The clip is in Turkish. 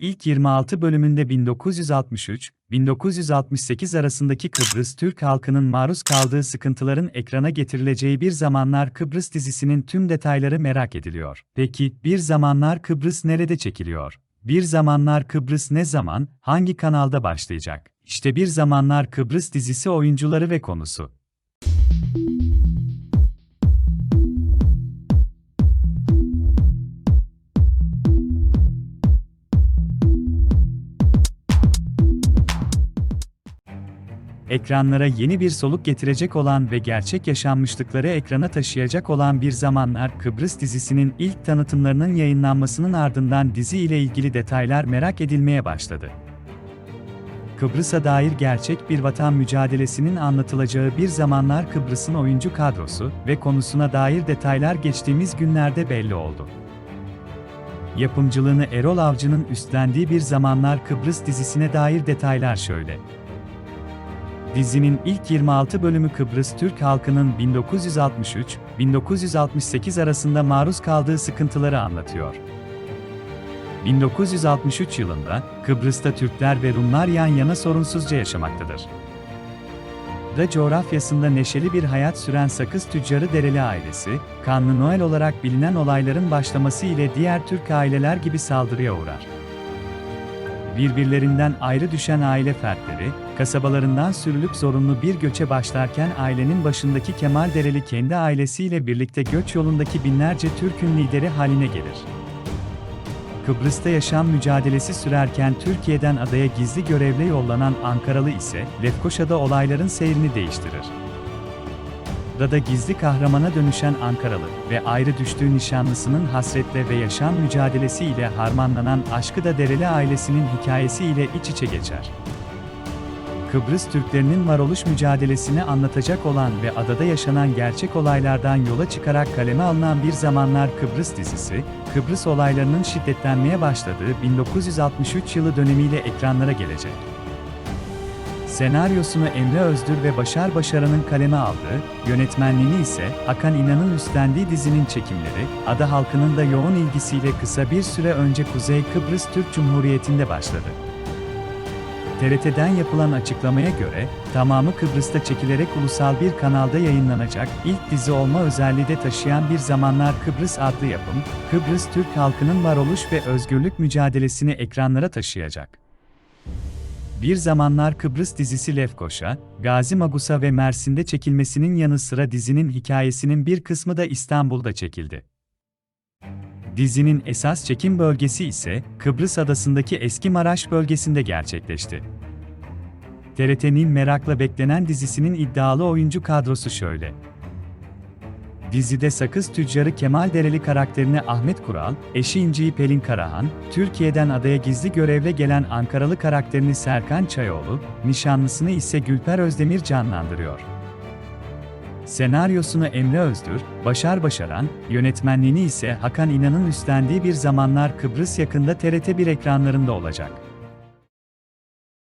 ilk 26 bölümünde 1963-1968 arasındaki Kıbrıs Türk halkının maruz kaldığı sıkıntıların ekrana getirileceği Bir Zamanlar Kıbrıs dizisinin tüm detayları merak ediliyor. Peki, Bir Zamanlar Kıbrıs nerede çekiliyor? Bir Zamanlar Kıbrıs ne zaman, hangi kanalda başlayacak? İşte Bir Zamanlar Kıbrıs dizisi oyuncuları ve konusu. Ekranlara yeni bir soluk getirecek olan ve gerçek yaşanmışlıkları ekrana taşıyacak olan Bir Zamanlar Kıbrıs dizisinin ilk tanıtımlarının yayınlanmasının ardından dizi ile ilgili detaylar merak edilmeye başladı. Kıbrıs'a dair gerçek bir vatan mücadelesinin anlatılacağı Bir Zamanlar Kıbrıs'ın oyuncu kadrosu ve konusuna dair detaylar geçtiğimiz günlerde belli oldu. Yapımcılığını Erol Avcı'nın üstlendiği Bir Zamanlar Kıbrıs dizisine dair detaylar şöyle. Dizinin ilk 26 bölümü Kıbrıs Türk halkının 1963-1968 arasında maruz kaldığı sıkıntıları anlatıyor. 1963 yılında Kıbrıs'ta Türkler ve Rumlar yan yana sorunsuzca yaşamaktadır. Da coğrafyasında neşeli bir hayat süren sakız tüccarı Dereli ailesi, Kanlı Noel olarak bilinen olayların başlaması ile diğer Türk aileler gibi saldırıya uğrar birbirlerinden ayrı düşen aile fertleri, kasabalarından sürülüp zorunlu bir göçe başlarken ailenin başındaki Kemal Dereli kendi ailesiyle birlikte göç yolundaki binlerce Türk'ün lideri haline gelir. Kıbrıs'ta yaşam mücadelesi sürerken Türkiye'den adaya gizli görevle yollanan Ankaralı ise Lefkoşa'da olayların seyrini değiştirir. Dada gizli kahramana dönüşen Ankaralı ve ayrı düştüğü nişanlısının hasretle ve yaşam mücadelesi ile harmanlanan aşkı da Dereli ailesinin hikayesi ile iç içe geçer. Kıbrıs Türklerinin varoluş mücadelesini anlatacak olan ve adada yaşanan gerçek olaylardan yola çıkarak kaleme alınan Bir Zamanlar Kıbrıs dizisi, Kıbrıs olaylarının şiddetlenmeye başladığı 1963 yılı dönemiyle ekranlara gelecek. Senaryosunu Emre Özdür ve Başar Başaran'ın kaleme aldığı, yönetmenliğini ise Hakan İnan'ın üstlendiği dizinin çekimleri, ada halkının da yoğun ilgisiyle kısa bir süre önce Kuzey Kıbrıs Türk Cumhuriyeti'nde başladı. TRT'den yapılan açıklamaya göre, tamamı Kıbrıs'ta çekilerek ulusal bir kanalda yayınlanacak ilk dizi olma özelliği de taşıyan Bir Zamanlar Kıbrıs adlı yapım, Kıbrıs Türk halkının varoluş ve özgürlük mücadelesini ekranlara taşıyacak. Bir Zamanlar Kıbrıs dizisi Lefkoşa, Gazi Magusa ve Mersin'de çekilmesinin yanı sıra dizinin hikayesinin bir kısmı da İstanbul'da çekildi. Dizinin esas çekim bölgesi ise Kıbrıs adasındaki Eski Maraş bölgesinde gerçekleşti. TRT'nin merakla beklenen dizisinin iddialı oyuncu kadrosu şöyle. Dizide sakız tüccarı Kemal Dereli karakterini Ahmet Kural, eşi İnci'yi Pelin Karahan, Türkiye'den adaya gizli görevle gelen Ankaralı karakterini Serkan Çayoğlu, nişanlısını ise Gülper Özdemir canlandırıyor. Senaryosunu Emre Özdür, Başar Başaran, yönetmenliğini ise Hakan İnan'ın üstlendiği bir zamanlar Kıbrıs yakında TRT1 ekranlarında olacak.